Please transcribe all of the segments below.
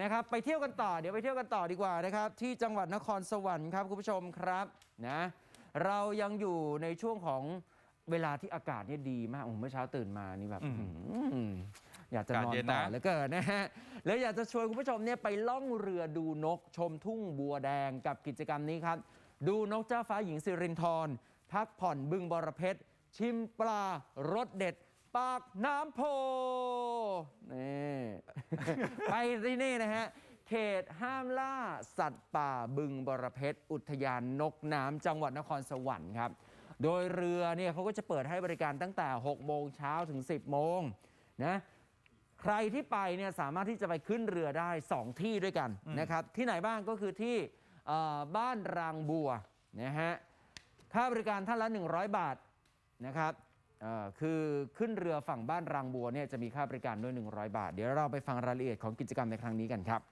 นะครับไปเที่ยวกันต่อเดี๋ยวไปเที่ยวกันต่อดีกว่านะครับที่จังหวัดนครสวรรค์ครับคุณผู้ชมครับนะเรายังอยู่ในช่วงของเวลาที่อากาศเนี่ยดีมากโอ้โหเมื่อเช้าตื่นมานี่แบบอืมอืมอยากจะนอนอากาศเย็นต่อนะเหลือเกินนะฮะแล้วอยากจะชวนคุณผู้ชมเนี่ยไปล่องเรือดูนกชมทุ่งบัวแดงกับกิจกรรมนี้ครับ ดูนกเจ้าฟ้าหญิงสิรินทรพักผ่อนบึงบรเพชรชิมปลารสเด็ด ปากน้ำโพนี่ ไปที่นี่นะฮะ เขตห้ามล่าสัตว์ป่าบึงบรเพชร อุทยานนกน้ำจังหวัดนครสวรรค์ครับ โดยเรือเนี่ยเขาก็จะเปิดให้บริการตั้งแต่ 6 โมงเช้าถึง 10 โมงนะใครที่ไปเนี่ยสามารถที่จะไปขึ้นเรือได้ 2 ที่ด้วยกันอืมนะครับ ที่ไหนบ้างก็คือที่เอ่อบ้านรางบัวนะฮะค่าบริการท่านละ 100 บาทนะครับเอ่อ คือขึ้นเรือฝั่งบ้านรางบัวเนี่ยจะมีค่าบริการด้วย 100 บาท เดี๋ยวเราไปฟังรายละเอียดของกิจกรรมในครั้งนี้กันครับ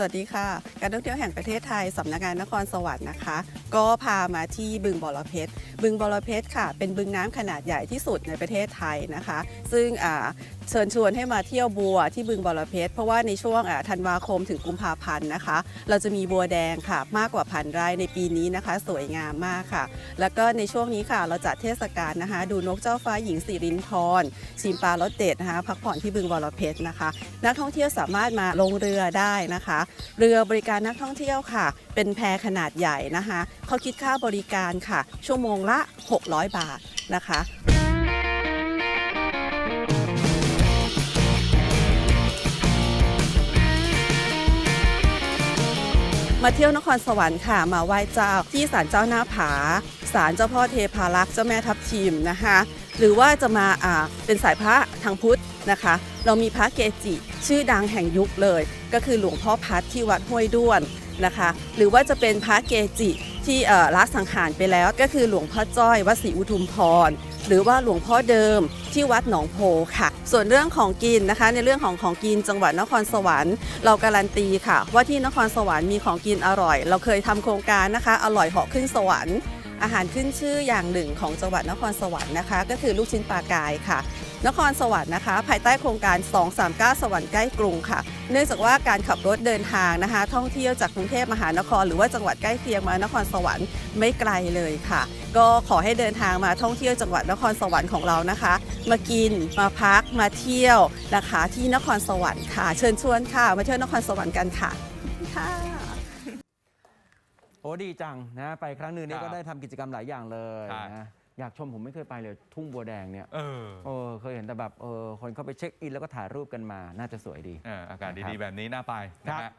สวัสดีค่ะ การท่องเที่ยวแห่งประเทศไทยสำนักงานนครสวรรค์นะคะ ก็พามาที่บึงบอรเพชรบึงบอรเพชรค่ะ เป็นบึงน้ำขนาดใหญ่ที่สุดในประเทศไทยนะคะ ซึ่งอ่าเชิญชวนให้มาเที่ยวบัวที่บึงบอรเพชรเพราะว่าในช่วงอ่าธันวาคมถึงกุมภาพันธ์นะคะ เราจะมีบัวแดงค่ะมากกว่าพันไร่ในปีนี้นะคะ สวยงามมากค่ะ แล้วก็ในช่วงนี้ค่ะ เราจัดเทศกาลนะคะ ดูนกเจ้าฟ้าหญิงสิรินทรชิมปลารสเด็ดนะคะพักผ่อนที่บึงบอรเพชรนะคะ นักท่องเที่ยวสามารถมาลงเรือได้นะคะ เรือบริการนักท่องเที่ยวค่ะ เป็นแพขนาดใหญ่นะคะ เขาคิดค่าบริการค่ะ ชั่วโมงละ 600 บาทนะคะมาเที่ยวนครสวรรค์ค่ะมาไหว้เจ้าที่ศาลเจ้าหน้าผาศาลเจ้าพ่อเทพารักษ์เจ้าแม่ทับทิมนะคะ หรือว่าจะมาอ่าเป็นสายพระทางพุทธนะคะ เรามีพระเกจิ ชื่อดังแห่งยุคเลย ก็คือหลวงพ่อพัดที่วัดห้วยด้วนนะคะ หรือว่าจะเป็นพระเกจิ ที่ละสังขารไปแล้วก็คือหลวงพ่อจ้อยวัดศรีอุทุมพร หรือว่าหลวงพ่อเดิมที่วัดหนองโพค่ะ ส่วนเรื่องของกินนะคะ ในเรื่องของของกินจังหวัดนครสวรรค์ เราการันตีค่ะ ว่าที่นครสวรรค์มีของกินอร่อย เราเคยทำโครงการนะคะ อร่อยเหาะขึ้นสวรรค์ อาหารขึ้นชื่ออย่างหนึ่งของจังหวัดนครสวรรค์นะคะ ก็คือลูกชิ้นปลากายค่ะ นครสวรรค์นะคะ ภายใต้โครงการ 239 สวรรค์ใกล้กรุงค่ะ เนื่องจากว่าการขับรถเดินทางนะคะ ท่องเที่ยวจากกรุงเทพมหานคร หรือว่าจังหวัดใกล้เคียงมานครสวรรค์ไม่ไกลเลยค่ะ ก็ขอให้เดินทางมาท่องเที่ยวจังหวัดนครสวรรค์ของเรานะคะ มากินมาพักมาเที่ยวนะคะที่นครสวรรค์ค่ะ เชิญชวนค่ะ มาเที่ยวนครสวรรค์กันค่ะค่ะ อ้ดีจังนะ ไปครั้งหนึ่งเนี่ยครับก็ได้ทำกิจกรรมหลายอย่างเลยใช่ นะอยากชมผมไม่เคยไปเลยทุ่งบัวแดงเนี่ยเออเออเคยเห็นแต่แบบเออคนเข้าไปเช็คอินแล้วก็ถ่ายรูปกันมาน่าจะสวยดี เอออากาศครัดีบๆแบบนี้น่าไปครันะบฮะ